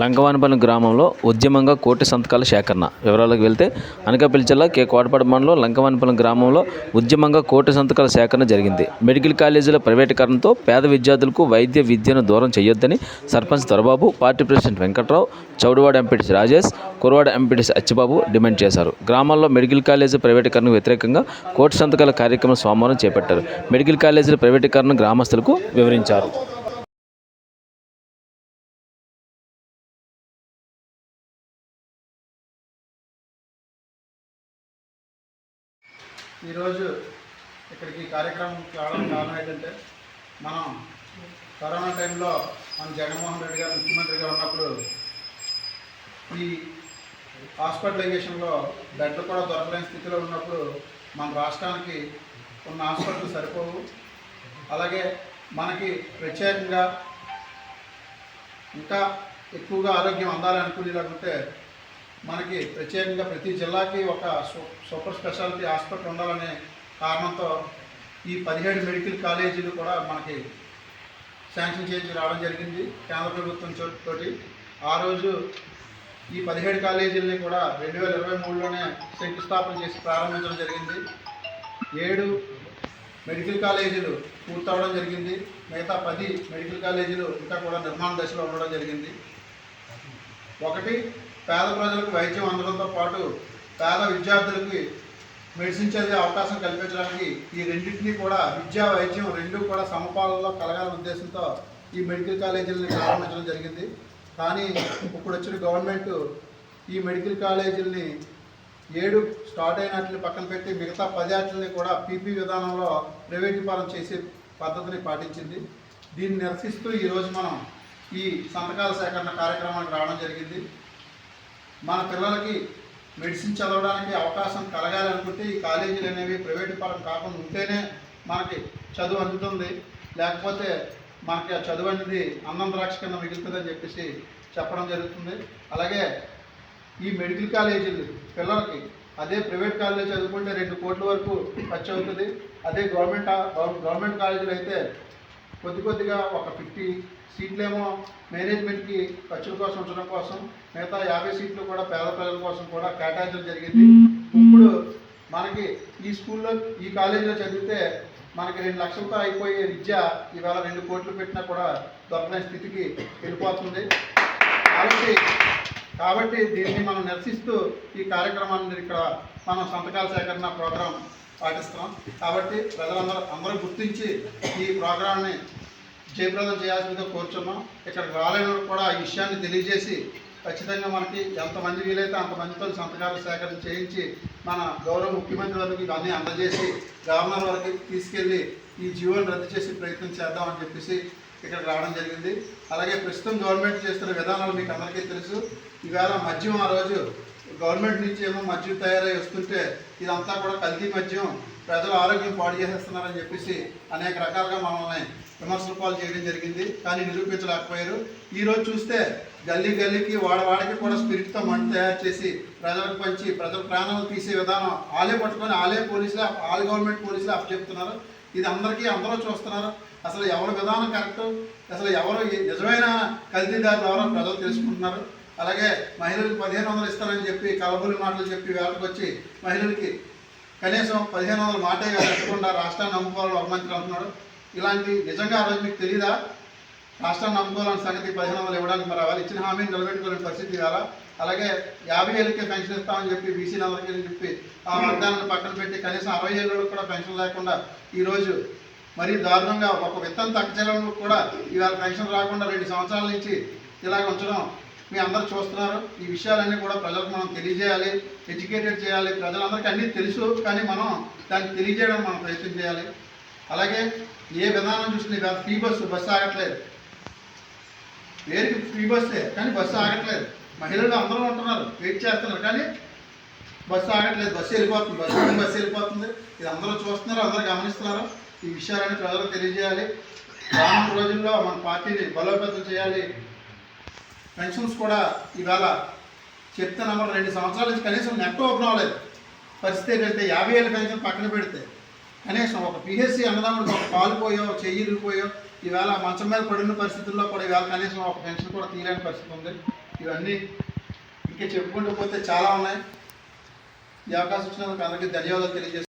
లంకవానిపల్లి గ్రామంలో ఉద్యమంగా కోటి సంతకాల సేకరణ. వివరాలకు వెళ్తే అనకాపల్లి జిల్లా కే కోటపాడు మండలం లంకవానిపల్లి గ్రామంలో ఉద్యమంగా కోటి సంతకాల సేకరణ జరిగింది. మెడికల్ కాలేజీల ప్రైవేటీకరణతో పేద విద్యార్థులకు వైద్య విద్యను దూరం చేయొద్దని sarpanch Dorababu party president Venkatrao Chowdavada MPTC Rajesh Kuravada MPTC Achibabu demand చేశారు. గ్రామాల్లో మెడికల్ కాలేజీ ప్రైవేటీకరణకు వ్యతిరేకంగా కోటి సంతకాల కార్యక్రమం సోమవారం చేపట్టారు. మెడికల్ కాలేజీల ప్రైవేటీకరణ గ్రామస్తులకు వివరించారు. ఈరోజు ఇక్కడికి ఈ కార్యక్రమం రావడం కారణం ఏంటంటే మనం కరోనా టైంలో మన జగన్మోహన్ రెడ్డి గారు ముఖ్యమంత్రిగా ఉన్నప్పుడు ఈ హాస్పిటలైజేషన్లో బెడ్లు కూడా దొరకలేని స్థితిలో ఉన్నప్పుడు మన రాష్ట్రానికి ఉన్న హాస్పిటల్ సరిపోవు. అలాగే మనకి ప్రత్యేకంగా ఇంకా ఎక్కువగా ఆరోగ్యం అందాలనుకునేలాగుంటే మనకి ప్రత్యేకంగా ప్రతి జిల్లాకి ఒక సూపర్ స్పెషాలిటీ హాస్పిటల్ ఉండాలనే కారణంతో ఈ పదిహేడు మెడికల్ కాలేజీలు కూడా మనకి శాంక్షన్ చేసి రావడం జరిగింది కేంద్ర ప్రభుత్వం తోటి. ఆ రోజు ఈ పదిహేడు కాలేజీలని కూడా రెండు వేల ఇరవై మూడులోనే శంకుస్థాపన చేసి ప్రారంభించడం జరిగింది. ఏడు మెడికల్ కాలేజీలు పూర్తవడం జరిగింది. మిగతా పది మెడికల్ కాలేజీలు ఇంకా కూడా నిర్మాణ దశలో ఉండడం జరిగింది. ఒకటి పేద ప్రజలకు వైద్యం అందడంతో పాటు పేద విద్యార్థులకి మెడిసిన్ చదివే అవకాశం కల్పించడానికి ఈ రెండింటినీ కూడా విద్యా వైద్యం రెండు కూడా సమపాలలో కలగాలనే ఉద్దేశంతో ఈ మెడికల్ కాలేజీలని ప్రారంభించడం జరిగింది. కానీ ఇప్పుడు వచ్చిన గవర్నమెంట్ ఈ మెడికల్ కాలేజీలని ఏడు స్టార్ట్ అయినట్లు పక్కన పెట్టి మిగతా పది ఆటలని కూడా పీపీ విధానంలో ప్రైవేటీకరణ చేసే పద్ధతిని పాటించింది. దీన్ని నిరసిస్తూ ఈరోజు మనం ఈ సంతకాల సేకరణ కార్యక్రమానికి రావడం జరిగింది. మన పిల్లలకి మెడిసిన్ చదవడానికి అవకాశం కలగాలనుకుంటే ఈ కాలేజీలు అనేవి ప్రైవేట్ పరం కాకుండా ఉంటేనే మనకి చదువు అందుతుంది. లేకపోతే మనకి ఆ చదువు అనేది అన్నం ద్రాక్ష కింద మిగులుతుందని చెప్పేసి చెప్పడం జరుగుతుంది. అలాగే ఈ మెడికల్ కాలేజీలు పిల్లలకి అదే ప్రైవేట్ కాలేజీ చదువుకుంటే రెండు కోట్ల వరకు ఖర్చు అవుతుంది. అదే గవర్నమెంట్ గవర్నమెంట్ కాలేజీలు అయితే కొద్ది కొద్దిగా ఒక ఫిఫ్టీ సీట్లేమో మేనేజ్మెంట్కి ఖర్చుల కోసం ఉంచడం కోసం మిగతా యాభై సీట్లు కూడా పేద ప్రజల కోసం కూడా కేటాయించడం జరిగింది. ఇప్పుడు మనకి ఈ స్కూల్లో ఈ కాలేజీలో చదివితే మనకి రెండు లక్షలతో అయిపోయే విద్య ఇవాళ రెండు కోట్లు పెట్టినా కూడా దొరకని స్థితికి వెళ్ళిపోతుంది. కాబట్టి కాబట్టి దీన్ని మనం నిరసిస్తూ ఈ కార్యక్రమాన్ని ఇక్కడ మనం సంతకాల సేకరణ ప్రోగ్రాం పాటిస్తున్నాం. కాబట్టి ప్రజలందరూ అందరూ గుర్తించి ఈ ప్రోగ్రాంని జయప్రదం చేయాల్సిందిగా కోరుచున్నాం. ఇక్కడికి రాలేని కూడా ఈ విషయాన్ని తెలియజేసి ఖచ్చితంగా మనకి ఎంతమంది వీలైతే అంతమందితో సంతకాలు సేకరణ చేయించి మన గౌరవ ముఖ్యమంత్రి వారికి ఇవన్నీ అందజేసి గవర్నర్ వారికి తీసుకెళ్ళి ఈ జీవోని రద్దు చేసి ప్రయత్నం చేద్దామని చెప్పేసి ఇక్కడికి రావడం జరిగింది. అలాగే ప్రస్తుతం గవర్నమెంట్ చేస్తున్న విధానాలు మీకు అందరికీ తెలుసు. ఈవేళ మద్యం ఆ రోజు గవర్నమెంట్ నుంచి ఏమో మద్యం తయారై వస్తుంటే ఇదంతా కూడా కల్తీ మద్యం. ప్రజల ఆరోగ్యం పాడు చేసేస్తున్నారని చెప్పేసి అనేక రకాలుగా మనల్ని విమర్శల పాలు చేయడం జరిగింది. కానీ నిరూపించలేకపోయారు. ఈ రోజు చూస్తే గల్లీ గల్లీకి వాడవాడికి కూడా స్పిరిట్తో మంట తయారు చేసి ప్రజలకు పంచి ప్రజల ప్రాణాలు తీసే విధానం ఆలే పట్టుకొని ఆలే పోలీసులు ఆల్ గవర్నమెంట్ పోలీసులు అప్పచెప్తున్నారు ఇది అందరికీ అందరూ చూస్తున్నారు. అసలు ఎవరి విధానం కరెక్ట్? అసలు ఎవరు నిజమైన కల్తీదారు ద్వారా ప్రజలు తెలుసుకుంటున్నారు. అలాగే మహిళలకు పదిహేను వందలు ఇస్తారని చెప్పి కలబులి మాటలు చెప్పి వేళకు వచ్చి మహిళలకి కనీసం పదిహేను వందల మాటే కట్టకుండా రాష్ట్రాన్ని నమ్ముకోవాలని అవమానించడం అంటున్నాడు ఇలాంటి నిజంగా ఆ రోజు మీకు తెలీదా? రాష్ట్రాన్ని నమ్ముకోవాలని సంగతి పదిహేను వందలు ఇవ్వడానికి మరి వాళ్ళు ఇచ్చిన హామీని నిలబెట్టుకోలేని పరిస్థితి ఇవాళ అలాగే యాభై ఏళ్ళకే పెన్షన్ ఇస్తామని చెప్పి బీసీ అందరికీ చెప్పి ఆ వర్గాలను పక్కన పెట్టి కనీసం అరవై ఏళ్ళకి కూడా పెన్షన్ లేకుండా ఈరోజు మరీ దారుణంగా ఒక విత్తనం తగ్గజలంలో కూడా ఇవాళ పెన్షన్ రాకుండా రెండు సంవత్సరాల నుంచి ఇలాగ ఉంచడం మీ అందరూ చూస్తున్నారు. ఈ విషయాలన్నీ కూడా ప్రజలకు మనం తెలియజేయాలి. ఎడ్యుకేటెడ్ చేయాలి. ప్రజలందరికీ అన్నీ తెలుసు. కానీ మనం దాన్ని తెలియజేయడం మనం ప్రయత్నం చేయాలి. అలాగే ఏ విధానం చూసినా కాదు ఫ్రీ బస్సు బస్సు ఆగట్లేదు. వేరికి ఫ్రీ బస్సే కానీ బస్సు ఆగట్లేదు. మహిళలు అందరూ ఉంటున్నారు. వెయిట్ చేస్తున్నారు. కానీ బస్సు ఆగట్లేదు. బస్సు వెళ్ళిపోతుంది. బస్సు బస్సు వెళ్ళిపోతుంది. ఇది అందరూ చూస్తున్నారు. అందరూ గమనిస్తున్నారు. ఈ విషయాలన్నీ ప్రజలకు తెలియజేయాలి. రానున్న రోజుల్లో మన పార్టీని బలోపేతం చేయాలి. పెన్షన్స్ కూడా ఇవాళ చెప్తే నమ్మరు. రెండు సంవత్సరాల నుంచి కనీసం నెట్ ఓపెన్ అవ్వలేదు. పరిస్థితి ఏంటంటే యాభై ఏళ్ళ పెన్షన్ పక్కన పెడితే కనీసం ఒక పిహెచ్సి అన్నదమ్ముడికి ఒక పాలు పోయో చెయ్యిలు పోయో ఈవేళ మంచం మీద పడిన పరిస్థితుల్లో కూడా ఈవేళ కనీసం ఒక పెన్షన్ కూడా తీయలేని పరిస్థితి ఉంది. ఇవన్నీ ఇంకా చెప్పుకుంటూ పోతే చాలా ఉన్నాయి. ఈ అవకాశం వచ్చినందుకు అందరికీ ధన్యవాదాలు తెలియజేస్తాను